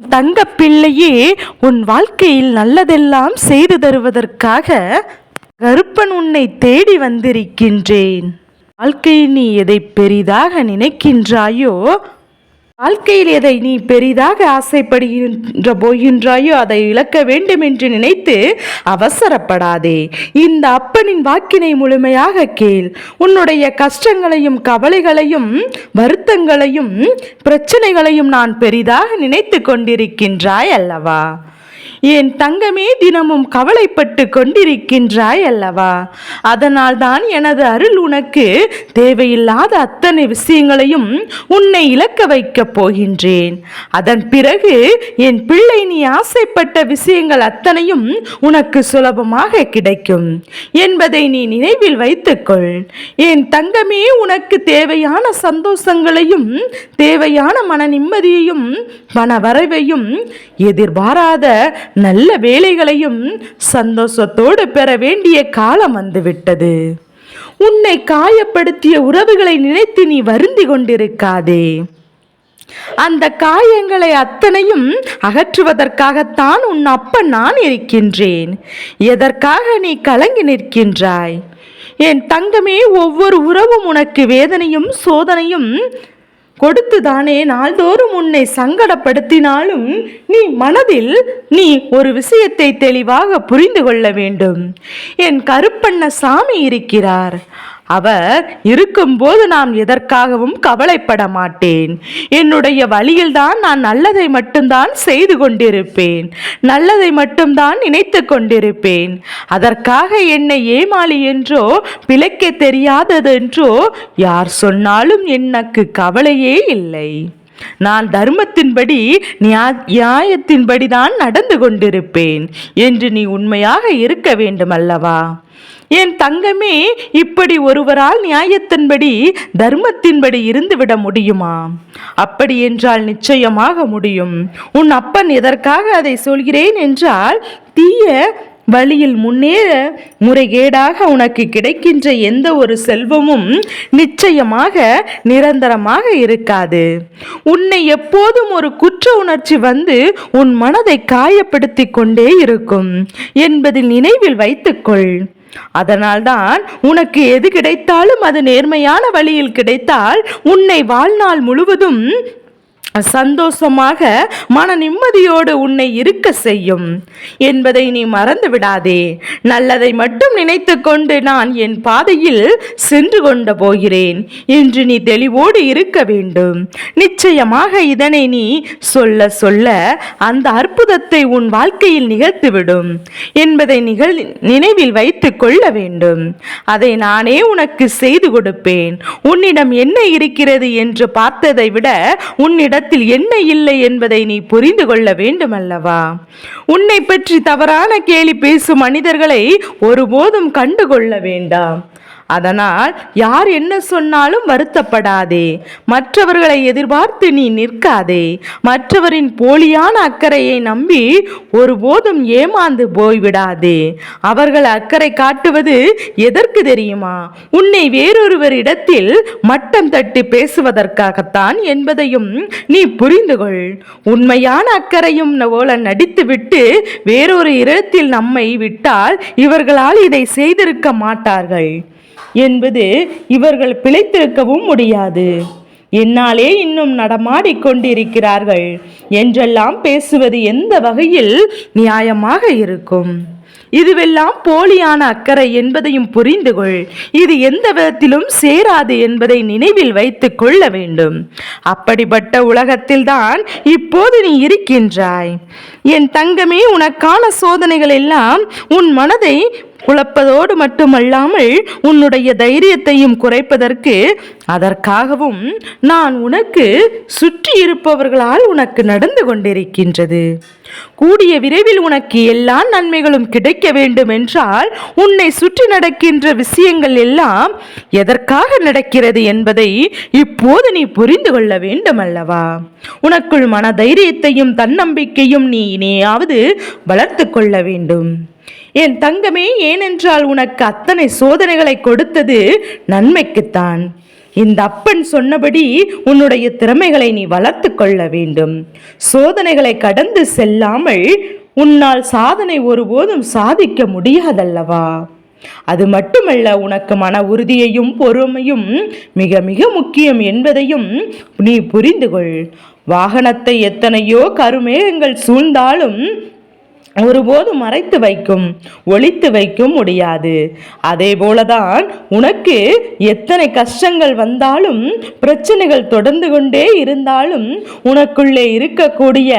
தங்க பிள்ளையே உன் வாழ்க்கையில் நல்லதெல்லாம் செய்து தருவதற்காக கருப்பன் உன்னை தேடி வந்திருக்கின்றேன். வாழ்க்கையில் நீ எதை பெரிதாக நினைக்கின்றாயோ வாழ்க்கையில் எதை நீ பெரிதாக ஆசைப்படுகின்ற போகின்றாயோ அதை இழக்க வேண்டும் என்று நினைத்து அவசரப்படாதே. இந்த அப்பனின் வாக்கினை முழுமையாக கேள். உன்னுடைய கஷ்டங்களையும் கவலைகளையும் வருத்தங்களையும் பிரச்சனைகளையும் நான் பெரிதாக நினைத்து கொண்டிருக்கின்றாய் அல்லவா? என் தங்கமே தினமும் கவலைப்பட்டு கொண்டிருக்கின்றாய் அல்லவா? அதனால் தான் எனது அருள் உனக்கு தேவையில்லாத அத்தனை விஷயங்களையும் உன்னை இழக்க வைக்கப் போகின்றேன். அதன் பிறகு என் பிள்ளை நீ ஆசைப்பட்ட விஷயங்கள் அத்தனையும் உனக்கு சுலபமாக கிடைக்கும் என்பதை நீ நினைவில் வைத்துக்கொள். என் தங்கமே உனக்கு தேவையான சந்தோஷங்களையும் தேவையான மன நிம்மதியையும் மன வரவையும் எதிர்பாராத நல்ல வேலைகளையும் சந்தோஷத்தோடு பெற வேண்டிய காலம் வந்துவிட்டது. உன்னை காயப்படுத்திய உறவுகளை நினைத்து நீ வருந்தி கொண்டிருக்காதே. அந்த காயங்களை அத்தனையும் அகற்றுவதற்காகத்தான் உன் அப்பன் நான் இருக்கின்றேன். எதற்காக நீ கலங்கி நிற்கின்றாய்? என் தங்கமே ஒவ்வொரு உறவும் உனக்கு வேதனையும் சோதனையும் கொடுத்துதானே நாள்தோறும் உன்னை சங்கடப்படுத்தினாலும் நீ மனதில் நீ ஒரு விஷயத்தை தெளிவாக புரிந்து கொள்ள வேண்டும். என் கருப்பண்ண சாமி இருக்கிறார். அவர் இருக்கும்போது நான் எதற்காகவும் கவலைப்பட மாட்டேன். என்னுடைய வழியில்தான் நான் நல்லதை மட்டும்தான் செய்து கொண்டிருப்பேன். நல்லதை மட்டும்தான் நினைத்து கொண்டிருப்பேன். அதற்காக என்னை ஏமாளி என்றோ பிழைக்க தெரியாததென்றோ யார் சொன்னாலும் எனக்கு கவலையே இல்லை. நான் தர்மத்தின்படி நியா- நியாயத்தின்படி தான் நடந்து கொண்டிருப்பேன். என்று நீ உண்மையாக இருக்க வேண்டும் அல்லவா என் தங்கமே இப்படி ஒருவரால் நியாயத்தின்படி தர்மத்தின்படி இருந்துவிட முடியுமா? அப்படி என்றால் நிச்சயமாக முடியும். உன் அப்பன் எதற்காக அதை சொல்கிறேன் என்றால் தீய வழியில் முன்னேற முறைகேடாக உனக்கு கிடைக்கின்ற எந்த ஒரு செல்வமும் நிச்சயமாக நிரந்தரமாக இருக்காது. உன்னை எப்போதும் ஒரு குற்ற உணர்ச்சி வந்து உன் மனதை காயப்படுத்தி கொண்டே இருக்கும் என்பதில் நினைவில் வைத்துக்கொள். அதனால்தான் உனக்கு எது கிடைத்தாலும் அது நேர்மையான வழியில் கிடைத்தால் உன்னை வாழ்நாள் முழுவதும் சந்தோஷமாக மன நிம்மதியோடு உன்னை இருக்க செய்யும். என்பதை நீ மறந்து விடாதே. நல்லதை மட்டும் நினைத்து கொண்டு நான் என் பாதையில் சென்று கொண்டு போகிறேன் என்று நீ தெளிவோடு இருக்க வேண்டும். நிச்சயமாக இதனை நீ சொல்ல சொல்ல அந்த அற்புதத்தை உன் வாழ்க்கையில் நிகழ்த்துவிடும் என்பதை நிகழ் நினைவில் வைத்து கொள்ள வேண்டும். அதை நானே உனக்கு செய்து கொடுப்பேன். உன்னிடம் என்ன இருக்கிறது என்று பார்த்ததை விட உன்னிடம் உன்னிடத்தில் என்ன இல்லை என்பதை நீ புரிந்து கொள்ள வேண்டும் அல்லவா உன்னை பற்றி தவறான கேலி பேசும் மனிதர்களை ஒருபோதும் கண்டுகொள்ள வேண்டாம். அதனால் யார் என்ன சொன்னாலும் வருத்தப்படாதே. மற்றவர்களை எதிர்பார்த்து நீ நிற்காதே. மற்றவரின் போலியான அக்கறையை நம்பி ஒருபோதும் ஏமாந்து போய்விடாதே. அவர்கள் அக்கறை காட்டுவது எதற்கு தெரியுமா? உன்னை வேறொருவர் இடத்தில் மட்டம் தட்டி பேசுவதற்காகத்தான் என்பதையும் நீ புரிந்து கொள். உண்மையான அக்கறையும் போல நடித்துவிட்டு வேறொரு இடத்தில் நம்மை விட்டால் இவர்களால் இதை செய்திருக்க மாட்டார்கள். என்பது இவர்கள் பிழைத்திருக்கவும் முடியாது. என்னாலே இன்னும் நடமாடிக் கொண்டிருக்கிறார்கள். என்றெல்லாம் பேசுவது எந்த வகையில் நியாயமாக இருக்கும்? இதுவெல்லாம் போலியான அக்கறை என்பதையும் புரிந்து கொள் இது எந்த விதத்திலும் சேராது என்பதை நினைவில் வைத்துக் கொள்ள வேண்டும். அப்படிப்பட்ட உலகத்தில்தான் இப்போது நீ இருக்கின்றாய். என் தங்கமே உனக்கான சோதனைகள் எல்லாம் உன் மனதை குழப்பதோடு மட்டுமல்லாமல் உன்னுடைய தைரியத்தையும் குறைப்பதற்கு அதற்காகவும் நான் உனக்கு சுற்றி இருப்பவர்களால் உனக்கு நடந்து கொண்டிருக்கின்றது. கூடிய விரைவில் உனக்கு எல்லா நன்மைகளும் கிடைக்க வேண்டும் என்றால் உன்னை சுற்றி நடக்கின்ற விஷயங்கள் எல்லாம் எதற்காக நடக்கிறது என்பதை இப்போது நீ புரிந்து கொள்ள வேண்டும் அல்லவா உனக்குள் மன தைரியத்தையும் தன்னம்பிக்கையும் நீ இனியாவது வளர்த்து கொள்ள வேண்டும். என் தங்கமே ஏனென்றால் உனக்கு அத்தனை சோதனைகளை கொடுத்தது நன்மைக்குத்தான். இந்த அப்பன் சொன்னபடி உன்னுடைய திறமைகளை நீ வளர்த்து கொள்ள வேண்டும். சோதனைகளை கடந்து செல்லாமல் உன்னால் சாதனை ஒருபோதும் சாதிக்க முடியாதல்லவா? அது மட்டுமல்ல உனக்கு மன உறுதியையும் பொறுமையும் மிக மிக முக்கியம் என்பதையும் நீ புரிந்து கொள் வாகனத்தை எத்தனையோ கருமேகங்கள் சூழ்ந்தாலும் ஒருபோதும் மறைத்து வைக்கும் ஒழித்து வைக்கும் முடியாது. அதே போலதான் உனக்கு எத்தனை கஷ்டங்கள் வந்தாலும் பிரச்சனைகள் தொடர்ந்து கொண்டே இருந்தாலும் உனக்குள்ளே இருக்கக்கூடிய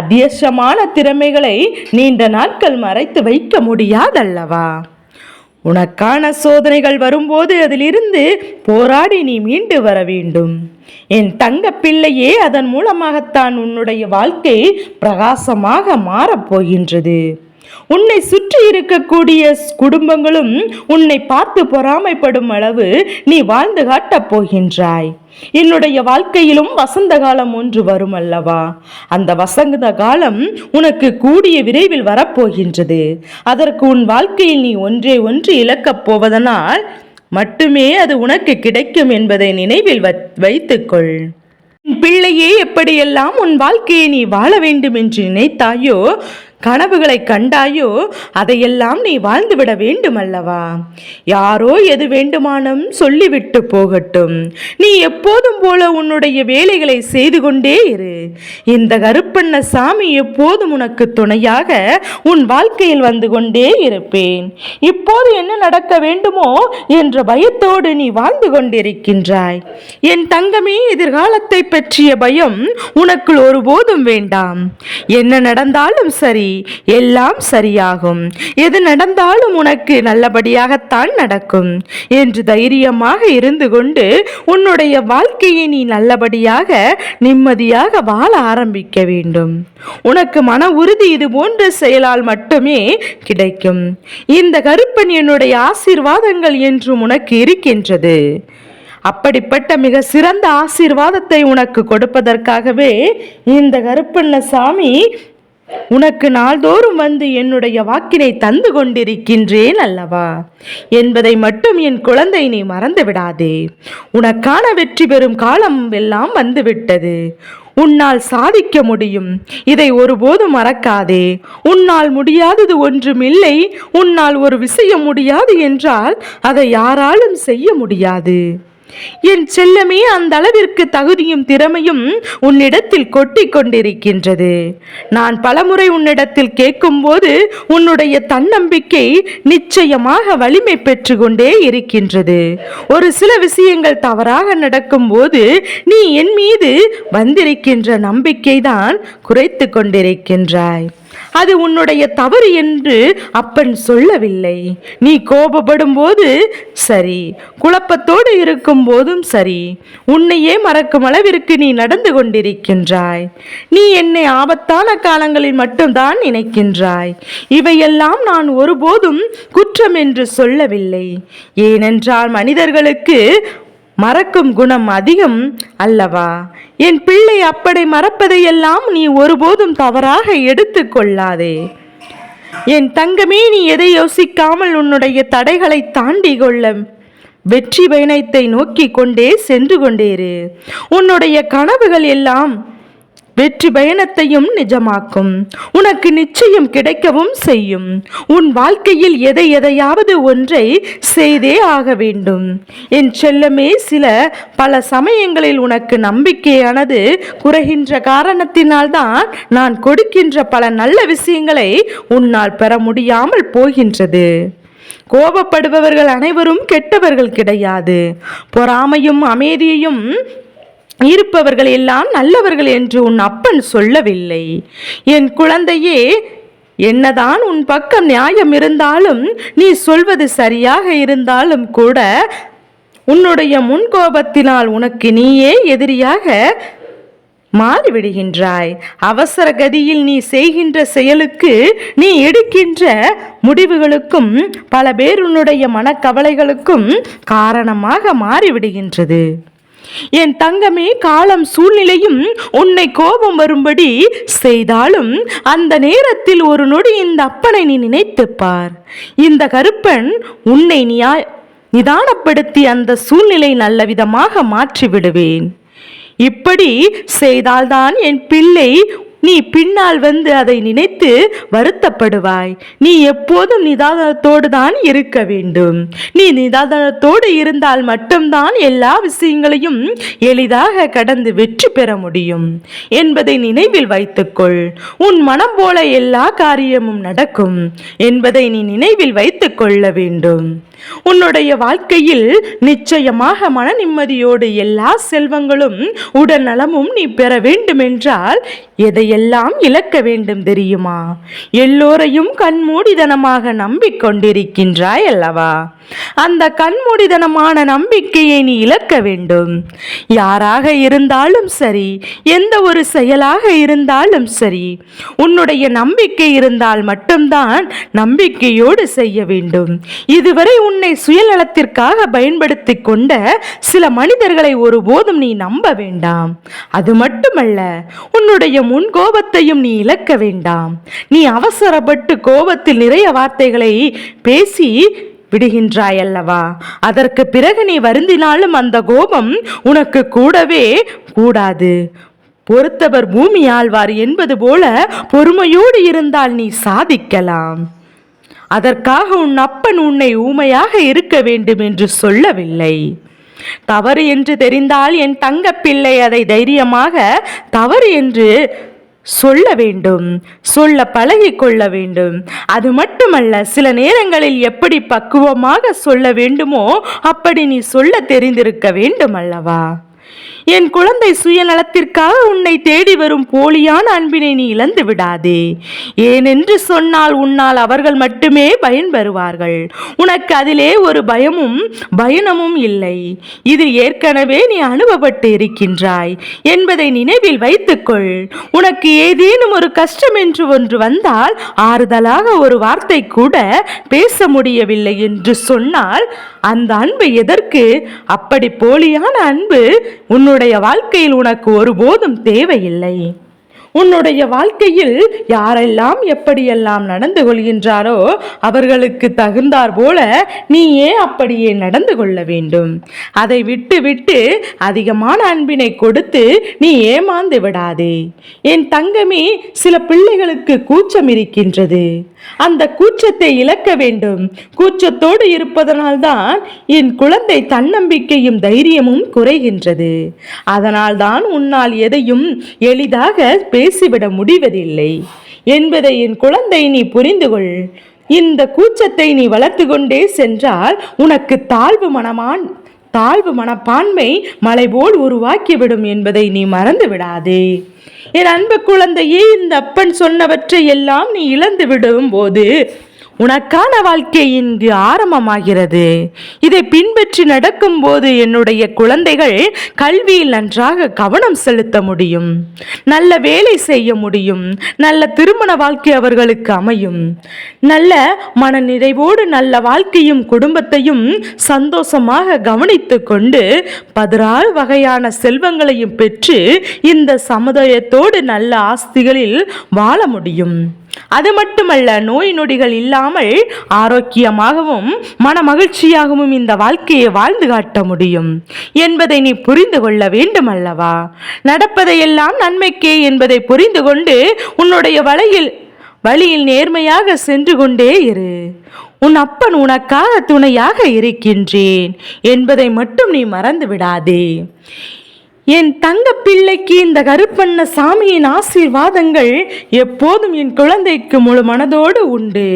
அத்தியசமான திறமைகளை நீண்ட நாட்கள் மறைத்து வைக்க முடியாதல்லவா? உனக்கான சோதனைகள் வரும்போது அதிலிருந்து போராடி நீ மீண்டு வர வேண்டும். என் தங்க பிள்ளையே அதன் மூலமாகத்தான் உன்னுடைய வாழ்க்கை பிரகாசமாக மாறப்போகின்றது உன்னை சுற்றி இருக்கக்கூடிய குடும்பங்களும் உன்னை பார்த்து பொறாமைப்படும் அளவு நீ வாழ்ந்து காட்டப் போகின்றாய். என்னுடைய வாழ்க்கையிலும் வசந்த காலம் ஒன்று வரும் அல்லவா? அந்த வசந்த காலம் உனக்கு கூடிய விரைவில் வரப்போகின்றது. அதற்கு உன் வாழ்க்கையில் நீ ஒன்றே ஒன்று இழக்கப் போவதனால் மட்டுமே அது உனக்கு கிடைக்கும் என்பதை நினைவில் வைத்துக்கொள். உன் பிள்ளையே எப்படியெல்லாம் உன் வாழ்க்கையை நீ வாழ வேண்டும் என்று நினைத்தாயோ கனவுகளை கண்டாயோ அதையெல்லாம் நீ வாழ்ந்துவிட வேண்டும் அல்லவா யாரோ எது வேண்டுமானும் சொல்லிவிட்டு போகட்டும். நீ எப்போதும் போல உன்னுடைய வேலைகளை செய்து கொண்டே இரு. இந்த கருப்பண்ண சாமி எப்போதும் உனக்கு துணையாக உன் வாழ்க்கையில் வந்து கொண்டே இருப்பேன். இப்போது என்ன நடக்க வேண்டுமோ என்ற பயத்தோடு நீ வாழ்ந்து கொண்டிருக்கின்றாய். என் தங்கமே எதிர்காலத்தை பற்றிய பயம் உனக்குள் ஒருபோதும் வேண்டாம். என்ன நடந்தாலும் சரி எல்லாம் சரியாகும். எது நடந்தாலும் உனக்கு நல்லபடியாகத்தான் நடக்கும். என்று தைரியமாக இருந்து கொண்டு உன்னுடைய வாழ்க்கையை நீ நல்லபடியாக நிம்மதியாக வாழ ஆரம்பிக்க வேண்டும். உனக்கு மன உறுதி இது போன்ற செயலால் மட்டுமே கிடைக்கும். இந்த கருப்பன் என்னுடைய ஆசீர்வாதங்கள் என்றும் உனக்கு இருக்கின்றது. அப்படிப்பட்ட மிக சிறந்த ஆசீர்வாதத்தை உனக்கு கொடுப்பதற்காகவே இந்த கருப்பண்ண சாமி உனக்கு நாள்தோறும் வந்து என்னுடைய வாக்கினை தந்து கொண்டிருக்கின்றேன் அல்லவா? என்பதை மட்டும் என் குழந்தை நீ மறந்து விடாதே. உனக்கான வெற்றி பெறும் காலம் எல்லாம் வந்துவிட்டது. உன்னால் சாதிக்க முடியும். இதை ஒருபோதும் மறக்காதே. உன்னால் முடியாதது ஒன்றுமில்லை உன்னால் ஒரு விஷயம் முடியாது என்றால் அதை யாராலும் செய்ய முடியாது. என் செல்லமே அந்த அளவிற்கு தகுதியும் திறமையும் உன்னிடத்தில் கொட்டி கொண்டிருக்கின்றது. நான் பலமுறை உன்னிடத்தில் கேட்கும்போது உன்னுடைய தன்னம்பிக்கை நிச்சயமாக வலிமை பெற்று கொண்டே இருக்கின்றது. ஒரு சில விஷயங்கள் தவறாக நடக்கும்போது நீ என் மீது வந்திருக்கின்ற நம்பிக்கைதான் குறைத்து கொண்டிருக்கின்றாய். அது உன்னுடைய தவறு என்று அப்பன் சொல்லவில்லை. நீ கோபப்படும் போது சரி குழப்பத்தோடு இருக்கும் போதும் சரி. உன்னையே மறக்கும் அளவிற்கு நீ நடந்து கொண்டிருக்கின்றாய். நீ என்னை ஆபத்தான காலங்களில் மட்டும்தான் நினைக்கின்றாய். இவையெல்லாம் நான் ஒருபோதும் குற்றம் என்று சொல்லவில்லை. ஏனென்றால் மனிதர்களுக்கு மறக்கும் குணம் அதிகம் அல்லவா? என் பிள்ளை அப்படி மறப்பதையெல்லாம் நீ ஒருபோதும் தவறாக எடுத்துக்கொள்ளாதே என் தங்கமே நீ எதை யோசிக்காமல் உன்னுடைய தடைகளை தாண்டி கொள்ள வெற்றி பயணத்தை நோக்கி கொண்டே சென்று கொண்டேரு உன்னுடைய கனவுகள் எல்லாம் வெற்றி பயணத்தையும் நிஜமாக்கும். உனக்கு நிச்சயம் கிடைக்கவும் செய்யும். உன் வாழ்க்கையில் எதை எதையாவது ஒன்றை செய்தே ஆக வேண்டும். என் செல்லமே சில பல சமயங்களில் உனக்கு நம்பிக்கையானது குறைகின்ற காரணத்தினால்தான் நான் கொடுக்கின்ற பல நல்ல விஷயங்களை உன்னால் பெற முடியாமல் போகின்றது. கோபப்படுபவர்கள் அனைவரும் கெட்டவர்கள் கிடையாது. பொறாமையும் அமைதியையும் இருப்பவர்கள் எல்லாம் நல்லவர்கள் என்று உன் அப்பன் சொல்லவில்லை. என் குழந்தையே என்னதான் உன் பக்கம் நியாயம் இருந்தாலும் நீ சொல்வது சரியாக இருந்தாலும் கூட உன்னுடைய முன்கோபத்தினால் உனக்கு நீயே எதிரியாக மாறிவிடுகின்றாய். அவசர கதியில் நீ செய்கின்ற செயலுக்கு நீ எடுக்கின்ற முடிவுகளுக்கும் பல பேர் உன்னுடைய மனக்கவலைகளுக்கும் காரணமாக மாறிவிடுகின்றது. என் தங்கமே காலம் சூழ்நிலையும் உன்னை கோபம் வரும்படி செய்தாலும் அந்த நேரத்தில் ஒரு நொடி இந்த அப்பனை நீ நினைத்துப்பார். இந்த கருப்பன் உன்னை நியாய நிதானப்படுத்தி அந்த சூழ்நிலை நல்ல விதமாக மாற்றி விடுவேன் இப்படி செய்தால்தான் என் பிள்ளை நீ பின்னால் வந்து அதை நினைத்து வருத்தப்படுவாய். நீ எப்போதும் நிதானத்தோடு தான் இருக்க வேண்டும். நீ நிதானத்தோடு இருந்தால் மட்டும்தான் எல்லா விஷயங்களையும் எளிதாக கடந்து வெற்றி பெற முடியும். என்பதை நினைவில் வைத்துக்கொள். உன் மனம் போல எல்லா காரியமும் நடக்கும் என்பதை நீ நினைவில் வைத்துக் கொள்ள வேண்டும். உன்னுடைய வாழ்க்கையில் நிச்சயமாக மன நிம்மதியோடு எல்லா செல்வங்களும் உடல் நலமும் நீ பெற வேண்டுமென்றால் எதை எல்லாம் இழக்க வேண்டும் தெரியுமா? எல்லோரையும் கண்மூடிதனமாக நம்பிக்கொண்டிருக்கின்றாய் அல்லவா அந்த கண்மூடிதனமான நம்பிக்கையை நீ இழக்க வேண்டும். யாராக இருந்தாலும் சரி எந்த ஒரு செயலாக இருந்தாலும் சரி உன்னுடைய நம்பிக்கை இருந்தால் மட்டும்தான் நம்பிக்கையோடு செய்ய வேண்டும். இதுவரை உன்னை சுயநலத்திற்காக பயன்படுத்தி கொண்ட சில மனிதர்களை ஒருபோதும் நீ நம்ப வேண்டாம். அது மட்டுமல்ல உன்னுடைய முன் கோபத்தையும் நீ இழக்க வேண்டாம். நீ அவசரப்பட்டு கோபத்தில் நிறைய வார்த்தைகளை பேசி விடுகின்றாய் அல்லவா? அதற்கு பிறகு நீ வருந்தினாலும் அந்த கோபம் உனக்கு கூடவே கூடாது. பொறுத்தவர் பூமி ஆழ்வார் என்பது போல பொறுமையோடு இருந்தால் நீ சாதிக்கலாம். அதற்காக உன் அப்பன் உன்னை ஊமையாக இருக்க வேண்டும் என்று சொல்லவில்லை. தவறு என்று தெரிந்தால் என் தங்கப்பிள்ளை அதை தைரியமாக தவறு என்று சொல்ல வேண்டும் சொல்ல பழகிக் கொள்ள வேண்டும். அது மட்டுமல்ல சில நேரங்களில் எப்படி பக்குவமாக சொல்ல வேண்டுமோ அப்படி நீ சொல்ல தெரிந்திருக்க வேண்டும் அல்லவா என் குழந்தை சுயநலத்திற்காக உன்னை தேடி வரும் போலியான அன்பினை நீ இழந்து விடாதே. ஏனென்று சொன்னால் உன்னால் அவர்கள் மட்டுமே பயன்பெறுவார்கள் உனக்கு அதிலே ஒரு பயமும் பயணமும் இல்லை. இதில் ஏற்கனவே நீ அனுபவப்பட்டு இருக்கின்றாய். என்பதை நினைவில் வைத்துக்கொள். உனக்கு ஏதேனும் ஒரு கஷ்டம் என்று ஒன்று வந்தால் ஆறுதலாக ஒரு வார்த்தை கூட பேச முடியவில்லை என்று சொன்னால் அந்த அன்பு எதற்கு? அப்படி போலியான அன்பு உன்னுடைய வாழ்க்கையில் உனக்கு ஒருபோதும் தேவையில்லை. உன்னுடைய வாழ்க்கையில் யாரெல்லாம் எப்படியெல்லாம் நடந்து கொள்கின்றாரோ அவர்களுக்கு தகுந்தார் போல நீயே அப்படியே நடந்து கொள்ள வேண்டும். அதை விட்டு விட்டு அதிகமான அன்பினை கொடுத்து நீ ஏமாந்து விடாதே. என் தங்கமே சில பிள்ளைகளுக்கு கூச்சம் இருக்கின்றது. அந்த கூச்சத்தை இழக்க வேண்டும். கூச்சத்தோடு இருப்பதனால்தான் என் குழந்தை தன்னம்பிக்கையும் தைரியமும் குறைகின்றது. அதனால்தான் உன்னால் எதையும் எளிதாக பேசிவிட முடிவதில்லை. என்பதை என் குழந்தை நீ புரிந்து கொள் இந்த கூச்சத்தை நீ வளர்த்து கொண்டே சென்றால் உனக்கு தாழ்வு மனமான் தாழ்வு மனப்பான்மை மலை போல் உருவாக்கிவிடும் என்பதை நீ மறந்து விடாதே என் அன்பு குழந்தையே இந்த அப்பன் சொன்னவற்றை எல்லாம் நீ இழந்து விடும் போது உனக்கான வாழ்க்கை இங்கு ஆரம்பமாகிறது. இதை பின்பற்றி நடக்கும்போது என்னுடைய குழந்தைகள் கல்வியில் நன்றாக கவனம் செலுத்த முடியும். நல்ல வேலை செய்ய முடியும். நல்ல திருமண வாழ்க்கை அவர்களுக்கு அமையும். நல்ல மன நிறைவோடு நல்ல வாழ்க்கையும் குடும்பத்தையும் சந்தோஷமாக கவனித்து கொண்டு பதினாறு வகையான செல்வங்களையும் பெற்று இந்த சமுதாயத்தோடு நல்ல ஆஸ்திகளில் வாழ முடியும். அது மட்டுமல்ல நோய் நொடிகள் இல்லாமல் ஆரோக்கியமாகவும் மன மகிழ்ச்சியாகவும் இந்த வாழ்க்கையை வாழ்ந்து காட்ட முடியும். என்பதை நீ புரிந்து கொள்ள வேண்டும் அல்லவா நடப்பதையெல்லாம் நன்மைக்கே என்பதை புரிந்து கொண்டு உன்னுடைய வலையில் வழியில் நேர்மையாக சென்று கொண்டே இரு. உன் அப்பன் உனக்காக துணையாக இருக்கின்றேன் என்பதை மட்டும் நீ மறந்து விடாதே என் தங்க பிள்ளைக்கு இந்த கருப்பண்ண சாமியின் ஆசீர்வாதங்கள் எப்போதும் என் குழந்தைக்கு முழு மனதோடு உண்டு.